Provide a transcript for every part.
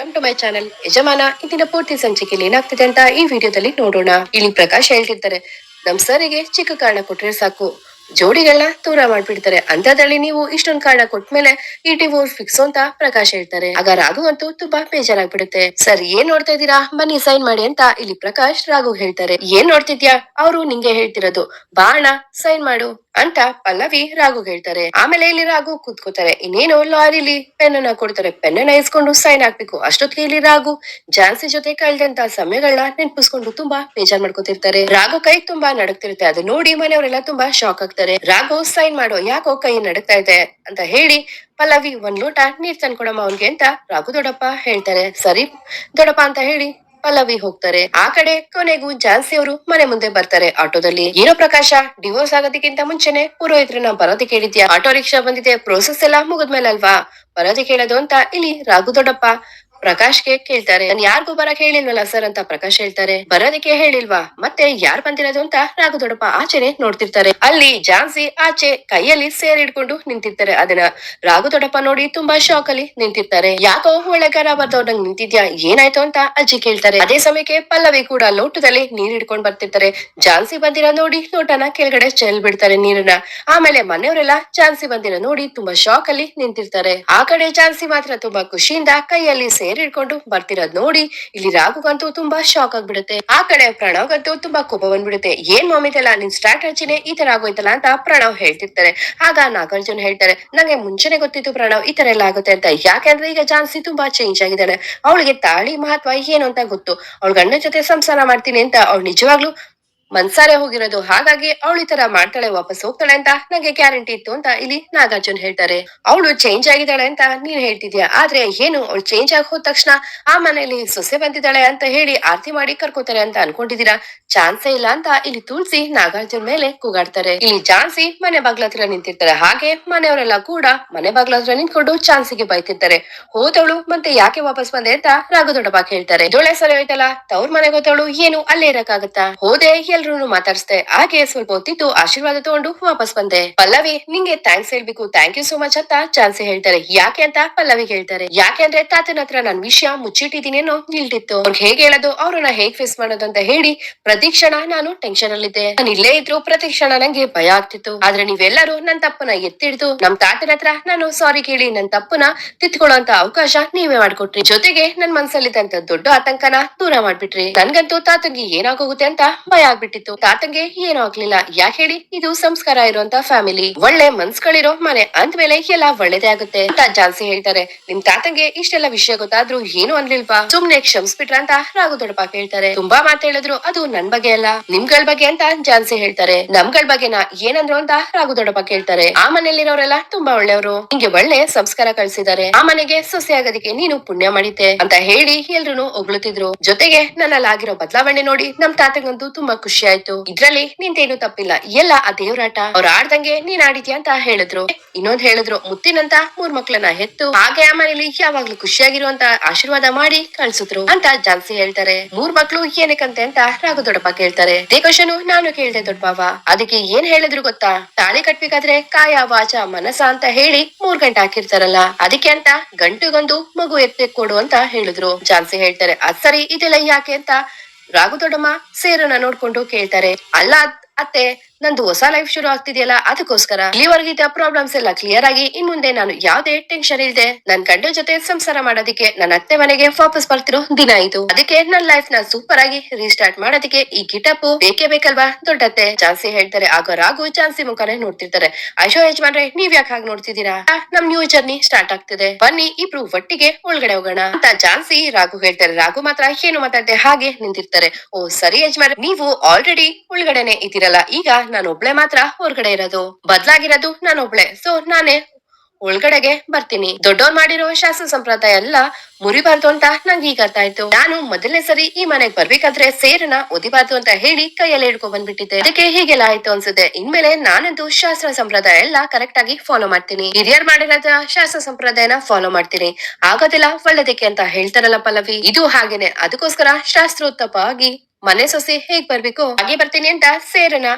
Welcome to my channel ಯಜಮಾನ. ಇಂದಿನ ಪೂರ್ತಿ ಸಂಚಿಕೆಯಲ್ಲಿ ಏನಾಗ್ತಿದೆ ಅಂತ ಈ ವಿಡಿಯೋದಲ್ಲಿ ನೋಡೋಣ. ಇಲ್ಲಿ ಪ್ರಕಾಶ್ ಹೇಳ್ತಿರ್ತಾರೆ, ನಮ್ ಸರಿಗೆ ಚಿಕ್ಕ ಕಾರಣ ಕೊಟ್ರೆ ಸಾಕು. ಜೋಡಿಗಳನ್ನ ದೂರ ಮಾಡ್ಬಿಡ್ತಾರೆ. ಅಂತದ್ರಲ್ಲಿ ನೀವು ಇಷ್ಟೊಂದ್ ಕಾರಣ ಕೊಟ್ಮೇಲೆ ಈ ಡಿವೋರ್ಸ್ ಫಿಕ್ಸ್ ಅಂತ ಪ್ರಕಾಶ್ ಹೇಳ್ತಾರೆ. ಆಗ ರಾಘು ಅಂತೂ ತುಂಬಾ ಬೇಜಾರಾಗ್ಬಿಡುತ್ತೆ. ಸರ್, ಏನ್ ನೋಡ್ತಾ ಇದೀರಾ ಬನ್ನಿ ಸೈನ್ ಮಾಡಿ ಅಂತ ಇಲ್ಲಿ ಪ್ರಕಾಶ್ ರಾಘು ಹೇಳ್ತಾರೆ. ಏನ್ ನೋಡ್ತಿದ್ಯಾ? ಅವರು ನಿಂಗೆ ಹೇಳ್ತಿರೋದು. ಬಾಣ ಸೈನ್ ಮಾಡು. ಅಂತ ಪಲ್ಲವಿ ರಾಘು ಹೇಳ್ತಾರೆ. ಆಮೇಲೆ ಇಲ್ಲಿ ರಾಘು ಕೂತ್ಕೋತಾರೆ. ಇನ್ನೇನು ಲಾರಿಲಿ ಪೆನ್ನ ಕೊಡ್ತಾರೆ. ಪೆನ್ನ ಇಸ್ಕೊಂಡು ಸೈನ್ ಹಾಕ್ಬೇಕು. ಅಷ್ಟೊತ್ತಿಗೆ ಇಲ್ಲಿ ರಾಘು ಜಾನ್ಸಿ ಜೊತೆ ಕಳೆದಂತ ಸಮಯಗಳನ್ನ ನೆನ್ಪಿಸ್ಕೊಂಡು ತುಂಬಾ ಬೇಜಾರ್ ಮಾಡ್ಕೋತಿರ್ತಾರೆ. ರಾಘು ಕೈ ತುಂಬಾ ನಡಕ್ತಿರುತ್ತೆ ಅದು ನೋಡಿ ಮನೆಯವರೆಲ್ಲ ತುಂಬಾ ಶಾಕ್ ಆಗ್ತಾರೆ. ರಾಘು ಸೈನ್ ಮಾಡೋ ಯಾಕೋ ಕೈ ನಡಕ್ತಾ ಇದೆ ಅಂತ ಹೇಳಿ ಪಲ್ಲವಿ ಒಂದ್ ಲೋಟ ನೀರ್ ತಂದ್ಕೊಡಮ್ಮ ಅವನ್ಗೆ ಅಂತ ರಾಘು ದೊಡ್ಡಪ್ಪ ಹೇಳ್ತಾರೆ. ಸರಿ ದೊಡ್ಡಪ್ಪ ಅಂತ ಹೇಳಿ ಪಲ್ಲವಿ ಹೋಗ್ತಾರೆ. ಆ ಕಡೆ ಕೊನೆಗೂ ಜಾನ್ಸಿ ಅವರು ಮನೆ ಮುಂದೆ ಬರ್ತಾರೆ ಆಟೋದಲ್ಲಿ. ಏನೋ ಪ್ರಕಾಶ ಡಿವೋರ್ಸ್ ಆಗೋದಕ್ಕಿಂತ ಮುಂಚೆನೆ ಪುರೋಹಿತರನ್ನ ಬರೋದಿ ಕೇಳಿದ್ಯಾ? ಆಟೋ ರಿಕ್ಷಾ ಬಂದಿದೆ ಪ್ರೋಸೆಸ್ ಎಲ್ಲ ಮುಗಿದ್ಮೇಲೆ ಅಲ್ವಾ ಬರೋದಿ ಕೇಳೋದು ಅಂತ ಇಲ್ಲಿ ರಾಘು ದೊಡ್ಡಪ್ಪ ಪ್ರಕಾಶ್ಗೆ ಕೇಳ್ತಾರೆ. ನಾನು ಯಾರಿಗೂ ಬರಕ್ ಹೇಳಿಲ್ವಲ್ಲ ಸರ್ ಅಂತ ಪ್ರಕಾಶ್ ಹೇಳ್ತಾರೆ. ಬರೋದಕ್ಕೆ ಹೇಳಿಲ್ವಾ? ಮತ್ತೆ ಯಾರ್ ಬಂದಿರೋದು ಅಂತ ರಾಘು ದೊಡ್ಡಪ್ಪ ಆಚೆನೆ ನೋಡ್ತಿರ್ತಾರೆ. ಅಲ್ಲಿ ಜಾನ್ಸಿ ಆಚೆ ಕೈಯಲ್ಲಿ ಸೇರ್ ಹಿಡ್ಕೊಂಡು ನಿಂತಿರ್ತಾರೆ. ಅದನ್ನ ರಾಘು ದೊಡ್ಡಪ್ಪ ನೋಡಿ ತುಂಬಾ ಶಾಕ್ ಅಲ್ಲಿ ನಿಂತಿರ್ತಾರೆ. ಯಾಕೋ ಒಳ್ಳೆಗಾರ ಬರ್ದವ್ರಂಗ್ ನಿಂತಿದ್ಯಾ? ಏನಾಯ್ತು ಅಂತ ಅಜ್ಜಿ ಕೇಳ್ತಾರೆ. ಅದೇ ಸಮಯಕ್ಕೆ ಪಲ್ಲವಿ ಕೂಡ ಲೋಟದಲ್ಲಿ ನೀರ್ ಹಿಡ್ಕೊಂಡ್ ಬರ್ತಿರ್ತಾರೆ. ಜಾನ್ಸಿ ಬಂದಿರ ನೋಡಿ ಲೋಟನ ಕೆಳಗಡೆ ಚೆಲ್ ಬಿಡ್ತಾರೆ ನೀರನ್ನ. ಆಮೇಲೆ ಮನೆಯವರೆಲ್ಲ ಜಾನ್ಸಿ ಬಂದಿರ ನೋಡಿ ತುಂಬಾ ಶಾಕ್ ಅಲ್ಲಿ ನಿಂತಿರ್ತಾರೆ. ಆ ಕಡೆ ಜಾನ್ಸಿ ಮಾತ್ರ ತುಂಬಾ ಖುಷಿಯಿಂದ ಕೈಯಲ್ಲಿ ಸೇರ್ ಹಿಡ್ಕೊಂಡು ಬರ್ತಿರೋದ್ ನೋಡಿ, ಇಲ್ಲಿ ರಾಘುಗಂತೂ ತುಂಬಾ ಶಾಕ್ ಆಗ್ಬಿಡುತ್ತೆ. ಆ ಕಡೆ ಪ್ರಣವ್ಗಂತೂ ತುಂಬಾ ಕೋಪ ಬಂದ್ಬಿಡುತ್ತೆ. ಏನ್ ಮಾಮಿದಲ್ಲ ನಿನ್ ಸ್ಟ್ರಾಟಜಿನೇ ಈ ತರ ಆಗೋಯ್ತಲ್ಲ ಅಂತ ಪ್ರಣವ್ ಹೇಳ್ತಿರ್ತಾರೆ. ಆಗ ನಾಗಾರ್ಜುನ್ ಹೇಳ್ತಾರೆ, ನಂಗೆ ಮುಂಚೆನೆ ಗೊತ್ತಿತ್ತು ಪ್ರಣವ್ ಈ ತರ ಎಲ್ಲ ಆಗುತ್ತೆ ಅಂತ. ಯಾಕಂದ್ರೆ ಈಗ ಜಾನ್ಸಿ ತುಂಬಾ ಚೇಂಜ್ ಆಗಿದ್ದಾಳೆ. ಅವಳಿಗೆ ತಾಳಿ ಮಹತ್ವ ಏನು ಅಂತ ಗೊತ್ತು. ಅವಳ ಗಂಡನ ಜೊತೆ ಸಂಸಾರ ಮಾಡ್ತೀನಿ ಅಂತ. ಅವ್ಳು ನಿಜವಾಗ್ಲೂ ಮನ್ಸಾರೆ ಹೋಗಿರೋದು ಹಾಗಾಗಿ ಅವಳು ಈ ತರ ಮಾಡ್ತಾಳೆ, ವಾಪಸ್ ಹೋಗ್ತಾಳೆ ಅಂತ ನಂಗೆ ಗ್ಯಾರಂಟಿ ಇತ್ತು ಅಂತ ಇಲ್ಲಿ ನಾಗಾರ್ಜುನ್ ಹೇಳ್ತಾರೆ. ಅವಳು ಚೇಂಜ್ ಆಗಿದ್ದಾಳೆ ಅಂತ ನೀನ್ ಹೇಳ್ತಿದ್ಯಾ? ಆದ್ರೆ ಏನು, ಅವಳು ಚೇಂಜ್ ಆಗಿ ಹೋದ ತಕ್ಷಣ ಆ ಮನೆಯಲ್ಲಿ ಸೊಸೆ ಬಂದಿದ್ದಾಳೆ ಅಂತ ಹೇಳಿ ಆರತಿ ಮಾಡಿ ಕರ್ಕೋತಾರೆ ಅಂತ ಅನ್ಕೊಂಡಿದೀರಾ ಚಾನ್ಸೇ ಇಲ್ಲ ಅಂತ ಇಲ್ಲಿ ತುಳಸಿ ನಾಗಾರ್ಜುನ್ ಮೇಲೆ ಕೂಗಾಡ್ತಾರೆ. ಇಲ್ಲಿ ಚಾನ್ಸಿ ಮನೆ ಬಾಗ್ಲ ಹತ್ರ ನಿಂತಿರ್ತಾರೆ. ಹಾಗೆ ಮನೆಯವರೆಲ್ಲ ಕೂಡ ಮನೆ ಬಾಗ್ಲ ಹತ್ರ ನಿಂತ್ಕೊಂಡು ಚಾನ್ಸಿಗೆ ಬೈತಿರ್ತಾರೆ. ಹೋದವಳು ಮತ್ತೆ ಯಾಕೆ ವಾಪಸ್ ಬಂದೆ ಅಂತ ರಾಘು ದೊಡ್ಡಪ್ಪ ಹೇಳ್ತಾರೆ ದೊಳೆ ಸರಿ ಹೋಯ್ತಲ್ಲ? ತವ್ರ ಮನೆಗೆ ಹೋದವಳು ಏನು, ಅಲ್ಲೇ ಇರಕ್ಕಾಗತ್ತಾ? ಹೋದೆ ಎಲ್ರು ಮಾತಾಡ್ಸ್ದೆ ಹಾಗೆ ಸ್ವಲ್ಪ ಹೊತ್ತಿದ್ದು ಆಶೀರ್ವಾದ ತಗೊಂಡು ವಾಪಸ್ ಬಂದೆ. ಪಲ್ಲವಿ, ನಿಂಗೆ ಥ್ಯಾಂಕ್ಸ್ ಹೇಳ್ಬೇಕು. ಥ್ಯಾಂಕ್ ಯು ಸೋ ಮಚ್ ಅಂತ ಚಾನ್ಸ್ ಹೇಳ್ತಾರೆ. ಯಾಕೆ ಅಂತ ಪಲ್ಲವಿ ಹೇಳ್ತಾರೆ. ಯಾಕೆ ಅಂದ್ರೆ ತಾತನ ಹತ್ರ ನನ್ ವಿಷಯ ಮುಚ್ಚಿಟ್ಟಿದೀನಿ ಅನ್ನೋ ನಿಲ್ದಿತ್ತು. ಅವ್ರಿಗೆ ಹೇಗೆ ಹೇಳೋದು ಅವ್ರನ್ನ ಹೇಗ್ ಫೇಸ್ ಮಾಡೋದು ಅಂತ ಹೇಳಿ ಪ್ರತಿ ಕ್ಷಣ ನಾನು ಟೆನ್ಷನ್ ಅಲ್ಲಿದ್ದೆ. ನಾನು ಇಲ್ಲೇ ಇದ್ರು ಪ್ರತಿ ಕ್ಷಣ ನಂಗೆ ಭಯ ಆಗ್ತಿತ್ತು. ಆದ್ರೆ ನೀವೆಲ್ಲರೂ ನನ್ ತಪ್ಪನ ಎತ್ತಿಡ್ದು ನಮ್ ತಾತನ ಹತ್ರ ನಾನು ಸಾರಿ ಕೇಳಿ ನನ್ ತಪ್ಪನ ತಿತ್ಕೊಳ್ಳೋಂತ ಅವಕಾಶ ನೀವೇ ಮಾಡ್ಕೊಟ್ರಿ. ಜೊತೆಗೆ ನನ್ ಮನ್ಸಲ್ಲಿದ್ದಂತ ದೊಡ್ಡ ಆತಂಕನ ದೂರ ಮಾಡ್ಬಿಟ್ರಿ. ನನ್ಗಂತೂ ತಾತಂಗಿ ಏನಾಗೋಗುತ್ತೆ ಅಂತ ಭಯ ಆಗ್ಬಿಟ್ಟಿತ್ತು ತಾತಂಗೆ ಏನೂ ಆಗ್ಲಿಲ್ಲ ಯಾಕೆ ಹೇಳಿ? ಇದು ಸಂಸ್ಕಾರ ಇರುವಂತ ಫ್ಯಾಮಿಲಿ ಒಳ್ಳೆ ಮನ್ಸ್ಗಳಿರೋ ಮನೆ ಅಂದ್ಮೇಲೆ ಎಲ್ಲ ಒಳ್ಳೇದೇ ಆಗುತ್ತೆ ಅಂತ ಜಾನ್ಸಿ ಹೇಳ್ತಾರೆ. ನಿಮ್ ತಾತಂಗೆ ಇಷ್ಟೆಲ್ಲ ವಿಷಯ ಗೊತ್ತಾದ್ರೂ ಏನು ಅನ್ಲಿಲ್ವಾ? ಸುಮ್ನೆ ಕ್ಷಮಿಸ್ಬಿಟ್ರ ಅಂತ ರಾಘು ದೊಡ್ಡಪ್ಪ ಕೇಳ್ತಾರೆ ತುಂಬಾ ಮಾತೇಳಿದ್ರು ಅದು ನನ್ ಬಗ್ಗೆ ಅಲ್ಲ, ನಿಮ್ಗಳ ಬಗ್ಗೆ ಅಂತ ಜಾನ್ಸಿ ಹೇಳ್ತಾರೆ. ನಮ್ಗಳ ಬಗ್ಗೆನ ಏನಂದ್ರು ಅಂತ ರಾಘು ದೊಡ್ಡಪ್ಪ ಕೇಳ್ತಾರೆ. ಆ ಮನೆಯಲ್ಲಿರೋರೆಲ್ಲ ತುಂಬಾ ಒಳ್ಳೆಯವರು. ನಿಂಗೆ ಒಳ್ಳೆ ಸಂಸ್ಕಾರ ಕಳ್ಸಿದ್ದಾರೆ. ಆ ಮನೆಗೆ ಸೊಸೆ ಆಗೋದಕ್ಕೆ ನೀನು ಪುಣ್ಯ ಮಾಡಿದ್ದೆ ಅಂತ ಹೇಳಿ ಎಲ್ರು ಹೊಗಳುತ್ತಿದ್ರು. ಜೊತೆಗೆ ನನ್ನಲ್ಲಾಗಿರೋ ಬದಲಾವಣೆ ನೋಡಿ ನಮ್ ತಾತಂಗಂತೂ ತುಂಬಾ ಖುಷಿ ಆಯ್ತು ಇದ್ರಲ್ಲಿ ನಿಂತೇನು ತಪ್ಪಿಲ್ಲ. ಎಲ್ಲ ಆ ದೇವ್ರಾಟ. ಅವ್ರ ಆಡ್ದಂಗೆ ನೀನ್ ಆಡಿದ್ಯಾ ಅಂತ ಹೇಳಿದ್ರು. ಇನ್ನೊಂದ್ ಹೇಳಿದ್ರು, ಮುತ್ತಿನಂತ ಮೂರ್ ಮಕ್ಳನ್ನ ಹೆತ್ತು ಹಾಗೆ ಆ ಮನೇಲಿ ಯಾವಾಗ್ಲೂ ಖುಷಿಯಾಗಿರುವಂತ ಆಶೀರ್ವಾದ ಮಾಡಿ ಕಳ್ಸಿದ್ರು ಅಂತ ಜಾನ್ಸಿ ಹೇಳ್ತಾರೆ. ಮೂರ್ ಮಕ್ಳು ಏನಕ್ಕಂತೆ ಅಂತ ರಾಘು ದೊಡ್ಡಪ್ಪ ಕೇಳ್ತಾರೆ. ಕ್ವಶನ್ ನಾನು ಕೇಳ್ದೆ ದೊಡ್ಡಪ್ಪ. ಅದಕ್ಕೆ ಏನ್ ಹೇಳಿದ್ರು ಗೊತ್ತಾ? ತಾಳಿ ಕಟ್ಬೇಕಾದ್ರೆ ಕಾಯ, ವಾಚ ಮನಸ ಅಂತ ಹೇಳಿ ಮೂರ್ ಗಂಟೆ ಹಾಕಿರ್ತಾರಲ್ಲ. ಅದಕ್ಕೆ ಅಂತ ಗಂಟುಗೊಂದು ಮಗು ಎತ್ತೆ ಕೊಡು ಅಂತ ಹೇಳಿದ್ರು. ಜಾನ್ಸಿ ಹೇಳ್ತಾರೆ, ಅದ್ ಸರಿ, ಇದೆಲ್ಲ ಯಾಕೆ ಅಂತ ರಾಘು ದೊಡ್ಡಮ್ಮ ಸೇರನ್ನ ನೋಡ್ಕೊಂಡು ಕೇಳ್ತಾರೆ. ಅಲ್ಲ ಅತ್ತೆ, ನಂದು ಹೊಸ ಲೈಫ್ ಶುರು ಆಗ್ತಿದೆಯಲ್ಲ, ಅದಕ್ಕೋಸ್ಕರ ಇಲ್ಲಿವರೆಗಿದ್ದ ಪ್ರಾಬ್ಲಮ್ಸ್ ಎಲ್ಲ ಕ್ಲಿಯರ್ ಆಗಿ ಇನ್ ಮುಂದೆ ನಾನು ಯಾವ್ದೇ ಟೆನ್ಷನ್ ಇಲ್ಲದೆ ನನ್ ಗಂಡ ಜೊತೆ ಸಂಸಾರ ಮಾಡೋದಕ್ಕೆ ನನ್ನ ಅತ್ತೆ ಮನೆಗೆ ವಾಪಸ್ ಬರ್ತಿರೋ ದಿನ ಇದು. ಅದಕ್ಕೆ ನನ್ನ ಲೈಫ್ನ ಸೂಪರ್ ಆಗಿ ರೀಸ್ಟಾರ್ಟ್ ಮಾಡೋದಕ್ಕೆ ಈ ಗಿಟಪ್ ಬೇಕೇ ಬೇಕಲ್ವಾ? ದೊಡ್ಡತ್ತೆ ಚಾನ್ಸಿ ಹೇಳ್ತಾರೆ, ಆಗ ರಾಘು ಚಾನ್ಸಿ ಮುಖಾನೇ ನೋಡ್ತಿರ್ತಾರೆ. ಐಶೋ ಯಜಮಾನ್ರೆ, ನೀವ್ ಯಾಕೆ ಹಾಗೆ ನೋಡ್ತಿದ್ದೀರಾ? ನಮ್ ನ್ಯೂ ಜರ್ನಿ ಸ್ಟಾರ್ಟ್ ಆಗ್ತಿದೆ. ಬನ್ನಿ, ಇಬ್ರು ಒಟ್ಟಿಗೆ ಒಳಗಡೆ ಹೋಗೋಣ. ಅಂತ ಚಾನ್ಸಿ ರಾಘು ಹೇಳ್ತಾರೆ. ರಾಘು ಮಾತ್ರ ಏನು ಮಾತಾಡ್ದೆ ಹಾಗೆ ನಿಂತಿರ್ತಾರೆ. ಓ, ಸರಿ ಯಜಮಾನ್ ನೀವು ಆಲ್ರೆಡಿ ಒಳಗಡೆನೆ ಇದ್ದೀರಲ್ಲ. ಈಗ ನಾನು ಒಬ್ಳೆ ಮಾತ್ರ ಹೊರಗಡೆ ಇರೋದು. ಬದ್ಲಾಗಿರೋದು ನಾನು ಒಬ್ಳೆ ಸೊ ನಾನೇ ಒಳಗಡೆಗೆ ಬರ್ತೀನಿ. ದೊಡ್ಡವ್ರು ಮಾಡಿರೋ ಶಾಸ್ತ್ರ ಸಂಪ್ರದಾಯ ಎಲ್ಲ ಮುರಿಬಾರ್ದು ಅಂತ ನಂಗೆ ಈಗ ಅರ್ಥ ಆಯ್ತು. ನಾನು ಮೊದಲನೇ ಸರಿ ಈ ಮನೆಗೆ ಬರ್ಬೇಕಾದ್ರೆ ಸೇರನ ಒದಿಬಾರ್ದು ಅಂತ ಹೇಳಿ ಕೈಯಲ್ಲಿ ಹಿಡ್ಕೊಂಡ್ ಬಂದ್ಬಿಟ್ಟಿದ್ದೆ. ಅದಕ್ಕೆ ಹೀಗೆಲ್ಲ ಆಯ್ತು ಅನ್ಸುತ್ತೆ. ಇನ್ಮೇಲೆ ನಾನಂತೂ ಶಾಸ್ತ್ರ ಸಂಪ್ರದಾಯ ಎಲ್ಲ ಕರೆಕ್ಟ್ ಆಗಿ ಫಾಲೋ ಮಾಡ್ತೀನಿ. ಹಿರಿಯರ್ ಮಾಡಿರೋದ ಶಾಸ್ತ್ರ ಸಂಪ್ರದಾಯನ ಫಾಲೋ ಮಾಡ್ತೀನಿ. ಆಗೋದಿಲ್ಲ, ಒಳ್ಳೇದಕ್ಕೆ ಅಂತ ಹೇಳ್ತಾರಲ್ಲ ಪಲ್ಲವಿ. ಇದು ಹಾಗೇನೆ. ಅದಕ್ಕೋಸ್ಕರ ಶಾಸ್ತ್ರೋತ್ತಪವಾಗಿ ಮನೆ ಸೊಸಿ ಹೇಗ್ ಬರ್ಬೇಕು? ಹಾಗೆ ಬರ್ತೀನಿ ಅಂತ ಸೇರನ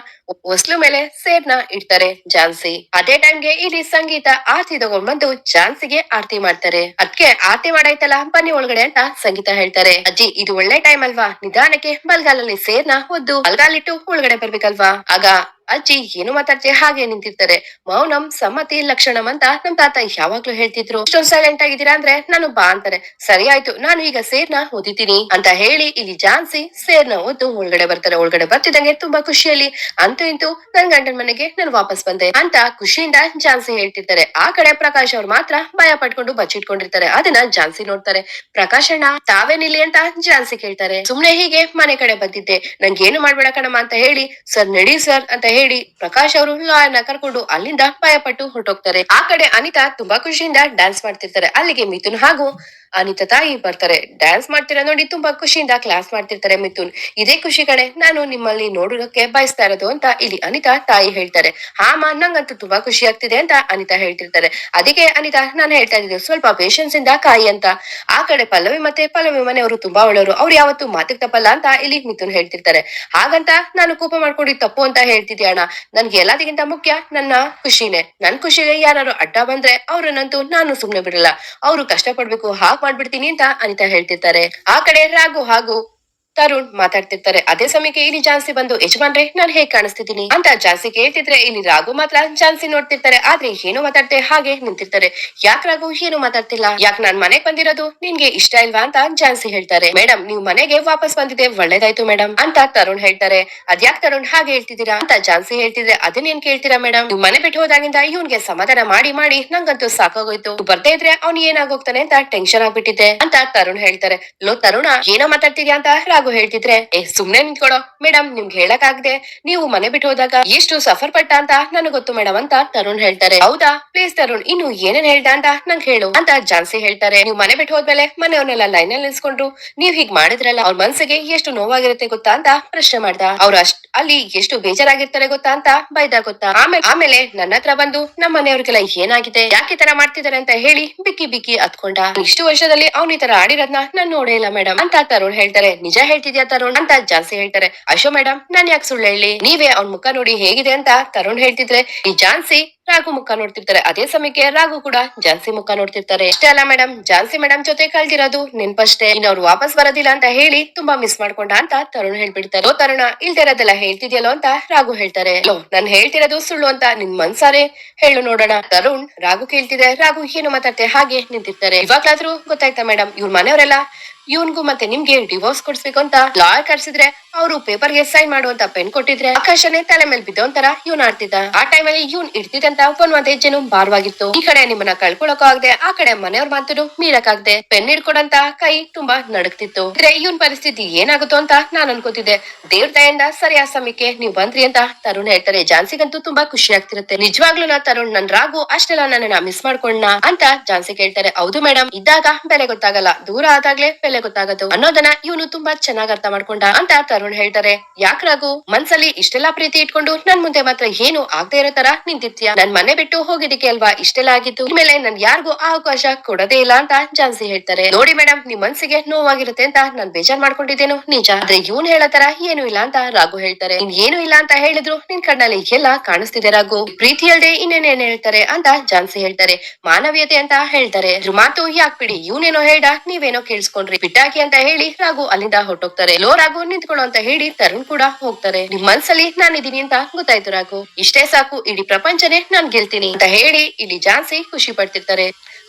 ಹೊಸ್ಲು ಮೇಲೆ ಸೇರ್ನ ಇಡ್ತಾರೆ ಝಾನ್ಸಿ. ಅದೇ ಟೈಮ್ಗೆ ಇಲ್ಲಿ ಸಂಗೀತ ಆರತಿ ತಗೊಂಡ್ ಬಂದು ಝಾನ್ಸಿಗೆ ಆರತಿ ಮಾಡ್ತಾರೆ. ಅದ್ಕೆ ಆರತಿ ಮಾಡಾಯ್ತಲ್ಲ, ಬನ್ನಿ ಒಳಗಡೆ ಅಂತ ಸಂಗೀತ ಹೇಳ್ತಾರೆ. ಅಜ್ಜಿ, ಇದು ಒಳ್ಳೆ ಟೈಮ್ ಅಲ್ವಾ? ನಿಧಾನಕ್ಕೆ ಬಲ್ಗಾಲಲ್ಲಿ ಸೇರ್ನ ಒದ್ದು, ಬಲ್ಗಾಲಿಟ್ಟು ಒಳಗಡೆ ಬರ್ಬೇಕಲ್ವಾ? ಆಗ ಅಜ್ಜಿ ಏನು ಮಾತಾಡ್ತೀಯ? ಹಾಗೆ ನಿಂತಿರ್ತಾರೆ. ಮೌನಂ ಸಮ್ಮತಿ ಲಕ್ಷಣಂ ಅಂತ ನಮ್ ತಾತ ಯಾವಾಗ್ಲೂ ಹೇಳ್ತಿದ್ರು. ಇಷ್ಟೊಂದ್ ಸೈಲೆಂಟ್ ಆಗಿದ್ದೀರಾ ಅಂದ್ರೆ ನಾನು ಬಾ ಅಂತಾರೆ. ಸರಿ ಆಯ್ತು, ನಾನು ಈಗ ಸೇರ್ನ ಓದಿತೀನಿ ಅಂತ ಹೇಳಿ ಇಲ್ಲಿ ಜಾನ್ಸಿ ಸೇರ್ನ ಓದ್ದು ಒಳಗಡೆ ಬರ್ತಾರೆ. ಒಳಗಡೆ ಬರ್ತಿದಂಗೆ ತುಂಬಾ ಖುಷಿಯಲ್ಲಿ. ಅಂತೂ ಇಂತೂ ನನ್ ಗಂಡನ ಮನೆಗೆ ನಾನು ವಾಪಸ್ ಬಂದೆ ಅಂತ ಖುಷಿಯಿಂದ ಜಾನ್ಸಿ ಹೇಳ್ತಿರ್ತಾರೆ. ಆ ಕಡೆ ಪ್ರಕಾಶ್ ಅವ್ರು ಮಾತ್ರ ಭಯ ಪಟ್ಕೊಂಡು ಬಚ್ಚಿಟ್ಕೊಂಡಿರ್ತಾರೆ. ಅದನ್ನ ಜಾನ್ಸಿ ನೋಡ್ತಾರೆ. ಪ್ರಕಾಶಣ್ಣ ತಾವೇನಿಲ್ಲಿ ಅಂತ ಜಾನ್ಸಿ ಕೇಳ್ತಾರೆ. ಸುಮ್ನೆ ಹೀಗೆ ಮನೆ ಕಡೆ ಬಂದಿದ್ದೆ. ನಂಗೇನು ಮಾಡ್ಬೇಡ ಕಣಮ್ಮ ಅಂತ ಹೇಳಿ, ಸರ್ ನಡಿ ಸರ್ ಅಂತ ಹೇಳಿ ಪ್ರಕಾಶ್ ಅವರು ಲಾಯರ್ನ ಕರ್ಕೊಂಡು ಅಲ್ಲಿಂದ ಭಯಪಟ್ಟು ಹೊರಟೋಗ್ತಾರೆ. ಆ ಕಡೆ ಅನಿತಾ ತುಂಬಾ ಖುಷಿಯಿಂದ ಡ್ಯಾನ್ಸ್ ಮಾಡ್ತಿರ್ತಾರೆ. ಅಲ್ಲಿಗೆ ಮಿಥುನ್ ಹಾಗೂ ಅನಿತಾ ತಾಯಿ ಬರ್ತಾರೆ. ಡ್ಯಾನ್ಸ್ ಮಾಡ್ತೀರಾ ನೋಡಿ, ತುಂಬಾ ಖುಷಿಯಿಂದ ಕ್ಲಾಸ್ ಮಾಡ್ತಿರ್ತಾರೆ ಮಿಥುನ್. ಇದೇ ಖುಷಿ ಕಡೆ ನಾನು ನಿಮ್ಮಲ್ಲಿ ನೋಡೋದಕ್ಕೆ ಬಯಸ್ತಾ ಇರೋದು ಅಂತ ಇಲ್ಲಿ ಅನಿತಾ ತಾಯಿ ಹೇಳ್ತಾರೆ. ಹಾ ಮಾ, ನಂಗಂತೂ ತುಂಬಾ ಖುಷಿ ಆಗ್ತಿದೆ ಅಂತ ಅನಿತಾ ಹೇಳ್ತಿರ್ತಾರೆ. ಅದಕ್ಕೆ ಅನಿತಾ, ನಾನು ಹೇಳ್ತಾ ಇದ್ದೀನಿ ಸ್ವಲ್ಪ ಪೇಷನ್ಸ್ ಇಂದ ಕಾಯಿ ಅಂತ. ಆ ಕಡೆ ಪಲ್ಲವಿ ಮತ್ತೆ ಪಲ್ಲವಿ ಮನೆಯವರು ತುಂಬಾ ಒಳ್ಳೆಯವರು. ಅವ್ರು ಯಾವತ್ತೂ ಮಾತಿಗೆ ತಪ್ಪಲ್ಲ ಅಂತ ಇಲ್ಲಿ ಮಿಥುನ್ ಹೇಳ್ತಿರ್ತಾರೆ. ಹಾಗಂತ ನಾನು ಕೋಪ ಮಾಡ್ಕೊಂಡಿದ್ ತಪ್ಪು ಅಂತ ಹೇಳ್ತಿದ್ದೆ ಅಣ್ಣ? ನನ್ಗೆ ಎಲ್ಲದಕ್ಕಿಂತ ಮುಖ್ಯ ನನ್ನ ಖುಷಿನೇ. ನನ್ ಖುಷಿಗೆ ಯಾರು ಅಡ್ಡ ಬಂದ್ರೆ ಅವ್ರನ್ನಂತೂ ನಾನು ಸುಮ್ನೆ ಬಿಡಲ್ಲ. ಅವ್ರು ಕಷ್ಟ ಪಡ್ಬೇಕು ಹಾಗ್ ಮಾಡ್ಬಿಡ್ತೀನಿ ಅಂತ ಅನಿತಾ ಹೇಳ್ತಿರ್ತಾರೆ. ಆ ಕಡೆ ರಾಘು ಹಾಗೂ ತರುಣ್ ಮಾತಾಡ್ತಿರ್ತಾರೆ. ಅದೇ ಸಮಯಕ್ಕೆ ಇಲ್ಲಿ ಜಾನ್ಸಿ ಬಂದು, ಯಜಮಾನ್ರೆ, ನಾನ್ ಹೇಗ್ ಕಾಣಿಸ್ತಿದ್ದೀನಿ? ಅಂತ ಜಾನ್ಸಿ ಕೇಳ್ತಿದ್ರೆ, ಇಲ್ಲಿ ರಾಘು ಮಾತ್ರ ಜಾನ್ಸಿ ನೋಡ್ತಿರ್ತಾರೆ. ಆದ್ರೆ ಏನು ಮಾತಾಡ್ತೆ ಹಾಗೆ ನಿಂತಿರ್ತಾರೆ. ಯಾಕ್ ರಾಘು, ಏನು ಮಾತಾಡ್ತಿಲ್ಲ? ಯಾಕ್ ನಾನ್ ಮನೆಗ್ ಬಂದಿರೋದು? ನಿನ್ಗೆ ಇಷ್ಟ ಇಲ್ವಾ ಅಂತ ಜಾನ್ಸಿ ಹೇಳ್ತಾರೆ. ಮೇಡಮ್ ನೀವು ಮನೆಗೆ ವಾಪಸ್ ಬಂದಿದೆ ಒಳ್ಳೇದಾಯ್ತು ಮೇಡಮ್ ಅಂತ ತರುಣ್ ಹೇಳ್ತಾರೆ. ಅದ್ಯಾಕ್ ತರುಣ್ ಹಾಗೆ ಹೇಳ್ತಿದ್ದೀರಾ? ಅಂತ ಜಾನ್ಸಿ ಹೇಳ್ತಿದ್ರೆ, ಅದನ್ನೇನ್ ಕೇಳ್ತೀರಾ ಮೇಡಮ್ ನೀವು ಮನೆ ಬಿಟ್ಟು ಹೋದಾಗಿಂದ ಇವನ್ಗೆ ಸಮಾಧಾನ ಮಾಡಿ ಮಾಡಿ ನಂಗಂತೂ ಸಾಕಾಗೋಯ್ತು. ಬರ್ದೇ ಇದ್ರೆ ಅವ್ನ್ ಏನಾಗೋಗ್ತಾನೆ ಅಂತ ಟೆನ್ಷನ್ ಆಗ್ಬಿಟ್ಟಿದೆ ಅಂತ ತರುಣ್ ಹೇಳ್ತಾರೆ. ಲೋ ತರುಣ, ಏನೋ ಮಾತಾಡ್ತಿದ್ಯಾ ಅಂತ? ಹೇಳ್ತಿದ್ರೆ, ಏ, ಸುಮ್ನೆ ನಿಂತ್ಕೊಡೋ ಮೇಡಮ್ ನಿಮ್ಗೆ ಹೇಳಕ್ಕಾಗ್ದೆ, ನೀವು ಮನೆ ಬಿಟ್ಟು ಹೋದಾಗ ಎಷ್ಟು ಸಫರ್ ಪಟ್ಟ ಅಂತ ನನಗೆ ಗೊತ್ತು ಮೇಡಮ್ ಅಂತ ತರುಣ್ ಹೇಳ್ತಾರೆ. ಹೌದಾ? ಪ್ಲೀಸ್ ತರುಣ್, ಇನ್ನು ಏನೇನ್ ಹೇಳ್ದ ಅಂತ ನಂಗೆ ಹೇಳು ಅಂತ ಜಾನ್ಸಿ ಹೇಳ್ತಾರೆ. ನೀವು ಮನೆ ಬಿಟ್ಟು ಹೋದ್ಮೇಲೆ ಮನೆಯವನ್ನೆಲ್ಲ ಲೈನ್ ಅಲ್ಲಿ ನಿಲ್ಸ್ಕೊಂಡ್ರು, ನೀವ್ ಹೀಗ್ ಮಾಡಿದ್ರಲ್ಲ, ಅವ್ರ ಮನ್ಸಿಗೆ ಎಷ್ಟು ನೋವಾಗಿರುತ್ತೆ ಗೊತ್ತಾ ಅಂತ ಪ್ರಶ್ನೆ ಮಾಡ್ದ. ಅವ್ರ ಅಷ್ಟ್, ಅಲ್ಲಿ ಎಷ್ಟು ಬೇಜಾರಾಗಿರ್ತಾರೆ ಗೊತ್ತಾ ಅಂತ ಬೈದ ಗೊತ್ತಾ. ಆಮೇಲೆ ಆಮೇಲೆ ನನ್ನ ಹತ್ರ ಬಂದು ನಮ್ಮ ಮನೆಯವ್ರಿಗೆಲ್ಲ ಏನಾಗಿದೆ? ಯಾಕೆ ತರ ಮಾಡ್ತಿದಾರೆ ಅಂತ ಹೇಳಿ ಬಿಕ್ಕಿ ಬಿಕ್ಕಿ ಅತ್ಕೊಂಡ. ಇಷ್ಟು ವರ್ಷದಲ್ಲಿ ಅವ್ನ ಈ ತರ ಆಡಿರೋದ್ನ ನಾನ್ ನೋಡೇ ಇಲ್ಲ ಮೇಡಮ್ ಅಂತ ತರುಣ್ ಹೇಳ್ತಾರೆ. ನಿಜ ಹೇಳ್ತಿದ್ಯಾ ತರುಣ್ ಅಂತ ಜಾನ್ಸಿ ಹೇಳ್ತಾರೆ. ಅಶೋ ಮೇಡಮ್ ನಾನ್ ಯಾಕೆ ಸುಳ್ಳು ಹೇಳಿ? ನೀವೇ ಅವ್ನ ಮುಖ ನೋಡಿ ಹೇಗಿದೆ ಅಂತ ತರುಣ್ ಹೇಳ್ತಿದ್ರೆ, ಈ ಜಾನ್ಸಿ ರಾಘು ಮುಖ ನೋಡ್ತಿರ್ತಾರೆ. ಅದೇ ಸಮಯಕ್ಕೆ ರಾಘು ಕೂಡ ಜಾನ್ಸಿ ಮುಖ ನೋಡ್ತಿರ್ತಾರೆ. ಇಷ್ಟೇ ಅಲ್ಲ ಮೇಡಮ್ ಜಾನ್ಸಿ ಮೇಡಮ್ ಜೊತೆ ಕಳ್ದಿರೋದು ನೆನ್ಪಷ್ಟೇ. ಇನ್ನು ಅವ್ರು ವಾಪಸ್ ಬರೋದಿಲ್ಲ ಅಂತ ಹೇಳಿ ತುಂಬಾ ಮಿಸ್ ಮಾಡ್ಕೊಂಡ ಅಂತ ತರುಣ್ ಹೇಳ್ಬಿಡ್ತಾರೆ. ಓ ತರುಣ ಇಲ್ದಿರೋದೆಲ್ಲ ಹೇಳ್ತಿದ್ಯಲ್ಲೋ ಅಂತ ರಾಘು ಹೇಳ್ತಾರೆ. ಲೋ, ನಾನ್ ಹೇಳ್ತಿರೋದು ಸುಳ್ಳು ಅಂತ ನಿನ್ ಮನ್ಸಾರೆ ಹೇಳು ನೋಡೋಣ. ತರುಣ್ ರಾಘು ಕೇಳ್ತಿದೆ. ರಾಘು ಏನು ಮಾತಾಡ್ತೆ? ಹಾಗೆ ನಿಂತಿರ್ತಾರೆ. ಇವಾಗ್ಲಾದ್ರೂ ಗೊತ್ತಾಯ್ತಾ ಮೇಡಮ್ ಇವ್ರ ಮನೆಯವರೆಲ್ಲ ಇವ್ನ್ಗೂ ಮತ್ತೆ ನಿಮ್ಗೆ ಡಿವೋರ್ಸ್ ಕೊಡ್ಸ್ಬೇಕು ಅಂತ ಲಾಯರ್ ಕರ್ಸಿದ್ರೆ ಅವರು ಪೇಪರ್ಗೆ ಸೈನ್ ಮಾಡುವಂತ ಪೆನ್ ಕೊಟ್ಟಿದ್ರೆ ಆಕಾಶನೇ ತಲೆ ಮೇಲೆ ಬಿದ್ದ ಒಂಥರ ಇವ್ನ್ ಆಡ್ತಿದ್ದ. ಆ ಟೈಮಲ್ಲಿ ಇವ್ನ್ ಇಡ್ತಿದ್ದಂತ ಒಂದ್ ಒಂದ್ ಭಾರವಾಗಿತ್ತು. ಈ ಕಡೆ ನಿಮ್ಮನ್ನ ಕಳ್ಕೊಳಕ್ಕೂ ಆಗದೆ, ಆ ಕಡೆ ಮನೆಯವ್ರ ಮಾತನ್ನು ಮೀರಕ್ಕಾಗ್ದೆ ಪೆನ್ ಹಿಡ್ಕೊಡಂತ ಕೈ ತುಂಬಾ ನಡುಕ್ತಿತ್ತು ಇದ್ರೆ ಇವನ್ ಪರಿಸ್ಥಿತಿ ಏನಾಗುತ್ತೋ ಅಂತ ನಾನ್ ಅನ್ಕೋತಿದ್ದೆ. ದೇವ್ರ ದಯಿಂದ ಆ ಸಮಯಕ್ಕೆ ನೀವ್ ಬಂದ್ರಿ ಅಂತ ತರುಣ್ ಹೇಳ್ತಾರೆ. ಜಾನ್ಸಿಗಂತೂ ತುಂಬಾ ಖುಷಿ ಆಗ್ತಿರುತ್ತೆ. ನಿಜವಾಗ್ಲೂ ನಾ ತರುಣ್, ನನ್ ರಾಗು ಅಷ್ಟೆಲ್ಲ ನನ್ನ ಮಿಸ್ ಮಾಡ್ಕೊಂಡ ಅಂತ ಜಾನ್ಸಿ ಹೇಳ್ತಾರೆ ಹೌದು ಮೇಡಮ್ ಇದ್ದಾಗ ಬೆಲೆ ಗೊತ್ತಾಗಲ್ಲ. ದೂರ ಆದಾಗ್ಲೇ ಬೆಲೆ ಗೊತ್ತಾಗದು. ಅನ್ನೋದನ್ನ ಇವನು ತುಂಬಾ ಚೆನ್ನಾಗ್ ಅರ್ಥ ಮಾಡ್ಕೊಂಡ ಅಂತ ತರುಣ್ ಹೇಳ್ತಾರೆ, ಯಾಕ್ ರಾಘು? ಮನ್ಸಲ್ಲಿ ಇಷ್ಟೆಲ್ಲಾ ಪ್ರೀತಿ ಇಟ್ಕೊಂಡು ನನ್ ಮುಂದೆ ಮಾತ್ರ ಏನು ಆಗದೆ ಇರೋ ತರ ನಿಂತಿರ್ತೀಯ? ನನ್ ಮನೆ ಬಿಟ್ಟು ಹೋಗಿದ್ದಕ್ಕೆ ಅಲ್ವಾ ಇಷ್ಟೆಲ್ಲ ಆಗಿತ್ತು ಇನ್ಮೇಲೆ ನನ್ ಯಾರಿಗೂ ಆ ಅವಕಾಶ ಕೊಡದೇ ಇಲ್ಲ ಅಂತ ಜಾನ್ಸಿ ಹೇಳ್ತಾರೆ. ನೋಡಿ ಮೇಡಮ್ ನಿಮ್ ಮನ್ಸಿಗೆ ನೋವಾಗಿರುತ್ತೆ ಅಂತ ನಾನ್ ಬೇಜಾರ್ ಮಾಡ್ಕೊಂಡಿದ್ದೇನು. ನಿಜ. ಆದ್ರೆ ಇವ್ನ್ ಹೇಳೋ ತರ ಏನು ಇಲ್ಲ ಅಂತ ರಾಘು ಹೇಳ್ತಾರೆ. ನಿನ್ ಏನು ಇಲ್ಲ ಅಂತ ಹೇಳಿದ್ರು ನಿನ್ ಕಣ್ಣಲ್ಲಿ ಎಲ್ಲ ಕಾಣಿಸ್ತಿದೆ ರಾಘು. ಪ್ರೀತಿ ಅಲ್ದೆ ಇನ್ನೇನೇನ್ ಹೇಳ್ತಾರೆ ಅಂತ ಜಾನ್ಸಿ ಹೇಳ್ತಾರೆ. ಮಾನವೀಯತೆ ಅಂತ ಹೇಳ್ತಾರೆ. ಮಾತು ಯಾಕ್ ಬಿಡಿ? ಇವನೇನೋ ಹೇಳ ನೀವೇನೋ ಕೇಳಿಸ್ಕೊಂಡ್ರಿ. ಬಿಟ್ಟಾಕಿ ಅಂತ ಹೇಳಿ ರಾಘು ಅಲ್ಲಿಂದ ಹೊಟ್ಟೋಗ್ತಾರೆ ಲೋ ರಾಘು, ನಿಂತ್ಕೊಳ್ಳೋ ಅಂತ ಹೇಳಿ ತರುಣ್ ಕೂಡ ಹೋಗ್ತಾರೆ. ನಿಮ್ ಮನ್ಸಲ್ಲಿ ಇದೀನಿ ಅಂತ ಗೊತ್ತಾಯ್ತು ರಾಘು. ಇಷ್ಟೇ ಸಾಕು, ಇಡೀ ಪ್ರಪಂಚನೇ ನಾನ್ ಗೆಲ್ತೀನಿ ಅಂತ ಹೇಳಿ ಇಲ್ಲಿ ಜಾನ್ಸಿ ಖುಷಿ ಪಡ್ತಿರ್ತಾರೆ.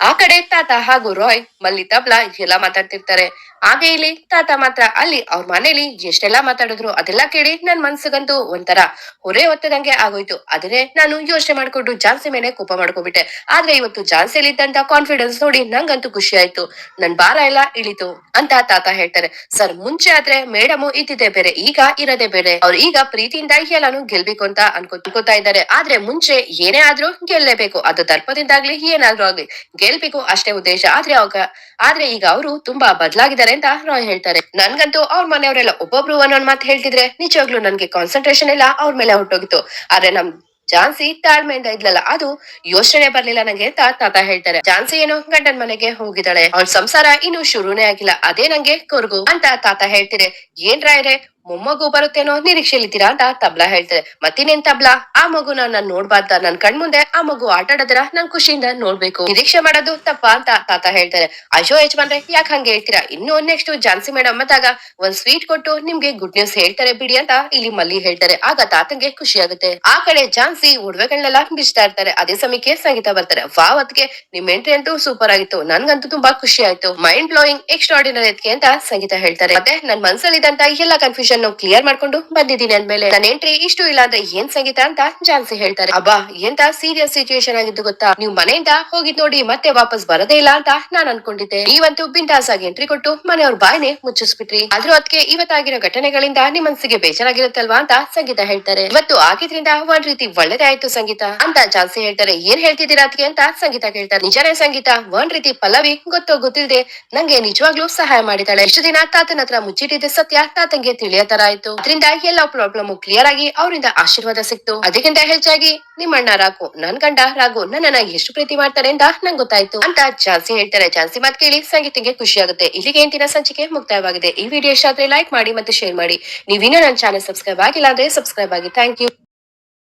ಆ ಕಡೆ ತಾತ ಹಾಗೂ ರಾಯ್ ಮಲ್ಲಿ ತಬ್ಲಾ ಎಲ್ಲ ಮಾತಾಡ್ತಿರ್ತಾರೆ. ಹಾಗೆ ಇಲ್ಲಿ ತಾತ ಮಾತ್ರ ಅಲ್ಲಿ ಅವ್ರ ಮನೇಲಿ ಎಷ್ಟೆಲ್ಲಾ ಮಾತಾಡಿದ್ರು ಅದೆಲ್ಲ ಕೇಳಿ ನನ್ ಮನ್ಸಿಗಂತೂ ಒಂಥರ ಹೊರೆ ಹೊತ್ತದಂಗೆ ಆಗೋಯ್ತು. ಅದನ್ನೇ ನಾನು ಯೋಚನೆ ಮಾಡ್ಕೊಂಡು ಜಾನ್ಸಿ ಮೇಲೆ ಕೋಪ ಮಾಡ್ಕೊಬಿಟ್ಟೆ ಆದ್ರೆ ಇವತ್ತು ಜಾನ್ಸಿಯಲ್ಲಿ ಇದ್ದಂತ ಕಾನ್ಫಿಡೆನ್ಸ್ ನೋಡಿ ನಂಗಂತೂ ಖುಷಿ ಆಯ್ತು. ನನ್ ಭಾರ ಎಲ್ಲ ಇಳಿತು ಅಂತ ತಾತ ಹೇಳ್ತಾರೆ. ಸರ್, ಮುಂಚೆ ಆದ್ರೆ ಮೇಡಮ್ ಇದ್ದಿದ್ದೆ ಬೇರೆ, ಈಗ ಇರೋದೇ ಬೇರೆ. ಅವ್ರು ಈಗ ಪ್ರೀತಿಯಿಂದ ಎಲ್ಲಾನು ಗೆಲ್ಬೇಕು ಅಂತ ಅನ್ಕೋ, ಅನ್ಕೋತಾ ಇದ್ದಾರೆ. ಆದ್ರೆ ಮುಂಚೆ ಏನೇ ಆದ್ರೂ ಗೆಲ್ಲೇಬೇಕು. ಅದು ದರ್ಪದಿಂದಾಗ್ಲಿ ಏನಾದ್ರೂ ಆಗ್ಲಿ, ಗೆಲ್ಬೇಕು ಅಷ್ಟೇ ಉದ್ದೇಶ. ಆದ್ರೆ ಅವಾಗ, ಆದ್ರೆ ಈಗ ಅವರು ತುಂಬಾ ಬದಲಾಗಿದ್ದಾರೆ. ಅಂತ ರಾಯ್ ಹೇಳ್ತಾರೆ. ನನ್ಗಂತೂ ಅವ್ರ ಮನೆಯವರೆಲ್ಲ ಒಬ್ಬೊಬ್ರು ಒಂದೊಂದ್ ಮಾತು ಹೇಳ್ತಿದ್ರೆ ನಿಜವಾಗ್ಲೂ ನನ್ಗೆ ಕಾನ್ಸಂಟ್ರೇಷನ್ ಎಲ್ಲ ಅವ್ರ ಮೇಲೆ ಹೊಟ್ಟೋಗಿತ್ತು. ಆದ್ರೆ ನಮ್ ಜಾನ್ಸಿ ತಾಳ್ಮೆಯಿಂದ ಇದ್ಲಲ್ಲ, ಅದು ಯೋಚನೆ ಬರ್ಲಿಲ್ಲ ನಂಗೆ ಅಂತ ತಾತ ಹೇಳ್ತಾರೆ. ಜಾನ್ಸಿ ಏನೋ ಗಂಡನ್ ಮನೆಗೆ ಹೋಗಿದ್ದಾಳೆ. ಅವ್ಳ ಸಂಸಾರ ಇನ್ನು ಶುರುನೇ ಆಗಿಲ್ಲ. ಅದೇ ನಂಗೆ ಕೊರ್ಗು ಅಂತ ತಾತ ಹೇಳ್ತಾರೆ ಏನ್ ರಾಯ್ರೆ ಮೊಮ್ಮಗು ಬರುತ್ತೇನೋ ನಿರೀಕ್ಷೆಲಿದ್ದೀರಾ ಅಂತ ತಬ್ಲಾ ಹೇಳ್ತಾರೆ. ಮತ್ತಿನೇನ್ ತಬ್ಲಾ? ಆ ಮಗುನ ನಾನ್ ನೋಡ್ಬಾರ್ದ. ನನ್ ಕಣ್ಮುಂದೆ ಆ ಮಗು ಆಟ ಆಡೋದ್ರ ನಾನ್ ಖುಷಿಯಿಂದ ನೋಡ್ಬೇಕು. ನಿರೀಕ್ಷೆ ಮಾಡೋದು ತಪ್ಪಾ ಅಂತ ತಾತ ಹೇಳ್ತಾರೆ. ಅಶೋ ಯಜಮಾನ್ರೆ, ಯಾಕೆ ಹಂಗೆ ಹೇಳ್ತೀರಾ? ಇನ್ನು ನೆಕ್ಸ್ಟ್ ಜಾನ್ಸಿ ಮೇಡಮ್ ಮತ್ತಾಗ ಒಂದ್ ಸ್ವೀಟ್ ಕೊಟ್ಟು ನಿಮ್ಗೆ ಗುಡ್ ನ್ಯೂಸ್ ಹೇಳ್ತಾರೆ ಬಿಡಿ ಅಂತ ಇಲ್ಲಿ ಮಲ್ಲಿ ಹೇಳ್ತಾರೆ. ಆಗ ತಾತಂಗೆ ಖುಷಿ ಆಗುತ್ತೆ. ಆ ಕಡೆ ಜಾನ್ಸಿ ಒಡವೆಗಳನ್ನೆಲ್ಲ ಬಿಚ್ತಾ ಇರ್ತಾರೆ. ಅದೇ ಸಮಯಕ್ಕೆ ಸಂಗೀತ ಬರ್ತಾರೆ. ವಾ ಅದಕ್ಕೆ ನಿಮ್ ಎಂಟ್ರಿ ಅಂತೂ ಸೂಪರ್ ಆಗಿತ್ತು. ನನ್ಗಂತೂ ತುಂಬಾ ಖುಷಿ ಆಯ್ತು. ಮೈಂಡ್ ಬ್ಲೋಯಿಂಗ್ ಎಕ್ಸ್ಟ್ರಾರ್ಡಿನರಿ ಅದಕ್ಕೆ ಅಂತ ಸಂಗೀತ ಹೇಳ್ತಾರೆ. ಮತ್ತೆ ನನ್ ಮನ್ಸಲ್ಲಿದ್ದಂತ ಎಲ್ಲ ಕನ್ಫ್ಯೂಷನ್ ಕ್ಲಿಯರ್ ಮಾಡ್ಕೊಂಡು ಬಂದಿದ್ದೀನಿ ಅಂದ್ಮೇಲೆ ನನ್ನ ಎಂಟ್ರಿ ಇಷ್ಟು ಇಲ್ಲ ಅಂದ್ರೆ ಏನ್ ಸಂಗೀತ ಅಂತ ಜಾನ್ಸಿ ಹೇಳ್ತಾರೆ. ಅಬ್ಬಾ, ಎಂತ ಸೀರಿಯಸ್ ಸಿಚುಯೇಷನ್ ಆಗಿದ್ದು ಗೊತ್ತಾ? ನೀವು ಮನೆಯಿಂದ ಹೋಗಿದ್ ನೋಡಿ ಮತ್ತೆ ವಾಪಸ್ ಬರೋದೇ ಇಲ್ಲ ಅಂತ ನಾನ್ ಅನ್ಕೊಂಡಿದ್ದೆ. ನೀವಂತೂ ಬಿಂದಾಸ್ ಆಗಿ ಎಂಟ್ರಿ ಕೊಟ್ಟು ಮನೆಯವ್ರ ಬಾಯ್ನೆ ಮುಚ್ಚಿಸ್ಬಿಟ್ರಿ. ಆದ್ರೂ ಅದಕ್ಕೆ ಇವತ್ತಾಗಿರೋ ಘಟನೆಗಳಿಂದ ನಿಮ್ ಮನ್ಸಿಗೆ ಬೇಜಾರಾಗಿರುತ್ತಲ್ವಾ ಅಂತ ಸಂಗೀತ ಹೇಳ್ತಾರೆ. ಇವತ್ತು ಆಗಿದ್ರಿಂದ ಒಂದ್ ರೀತಿ ಒಳ್ಳೇದೇ ಆಯ್ತು ಸಂಗೀತ ಅಂತ ಜಾನ್ಸಿ ಹೇಳ್ತಾರೆ. ಏನ್ ಹೇಳ್ತಿದ್ದೀರಾ ಅದಕ್ಕೆ ಅಂತ ಸಂಗೀತ ಕೇಳ್ತಾರೆ. ನಿಜನೇ ಸಂಗೀತ ಒಂದ್ ರೀತಿ ಪಲ್ಲವಿ ಗೊತ್ತೋ ಗೊತ್ತಿಲ್ದೆ ನಂಗೆ ನಿಜವಾಗ್ಲೂ ಸಹಾಯ ಮಾಡಿದಾಳೆ ಇಷ್ಟು ದಿನ ತಾತನ ಹತ್ರ ಮುಚ್ಚಿಟ್ಟಿದ್ದೆ ಸತ್ಯ, ತಾತಂಗೆ ತಿಳಿಯೋ ತರ ಆಯ್ತು. ಅದರಿಂದ ಎಲ್ಲ ಪ್ರಾಬ್ಲಮ್ ಕ್ಲಿಯರ್ ಆಗಿ ಅವರಿಂದ ಆಶೀರ್ವಾದ ಸಿಕ್ತು. ಅದಕ್ಕಿಂತ ಹೆಚ್ಚಾಗಿ ನಿಮ್ಮ ಅಣ್ಣ ರಾಘು, ನನ್ ಗಂಡ ರಾಘು ನನ್ನನ್ನ ಎಷ್ಟು ಪ್ರೀತಿ ಮಾಡ್ತಾರೆ ಅಂತ ನಂಗೆ ಗೊತ್ತಾಯ್ತು. ಅಂತ ಜಾನ್ಸಿ ಹೇಳ್ತಾರೆ. ಜಾನ್ಸಿ ಮಾತ್ ಕೇಳಿ ಸಂಗೀತಿಗೆ ಖುಷಿ ಆಗುತ್ತೆ. ಇಲ್ಲಿಗೆ ಇಂದಿನ ಸಂಚಿಕೆ ಮುಕ್ತಾಯವಾಗಿದೆ. ಈ ವಿಡಿಯೋ ಇಷ್ಟ ಆದ್ರೆ ಲೈಕ್ ಮಾಡಿ ಮತ್ತೆ ಶೇರ್ ಮಾಡಿ. ನೀವಿನ್ನೂ ನನ್ನ ಚಾನೆಲ್ ಸಬ್ಸ್ಕ್ರೈಬ್ ಆಗಿಲ್ಲ ಅಂದ್ರೆ ಸಬ್ಸ್ಕ್ರೈಬ್ ಆಗಿ. Thank you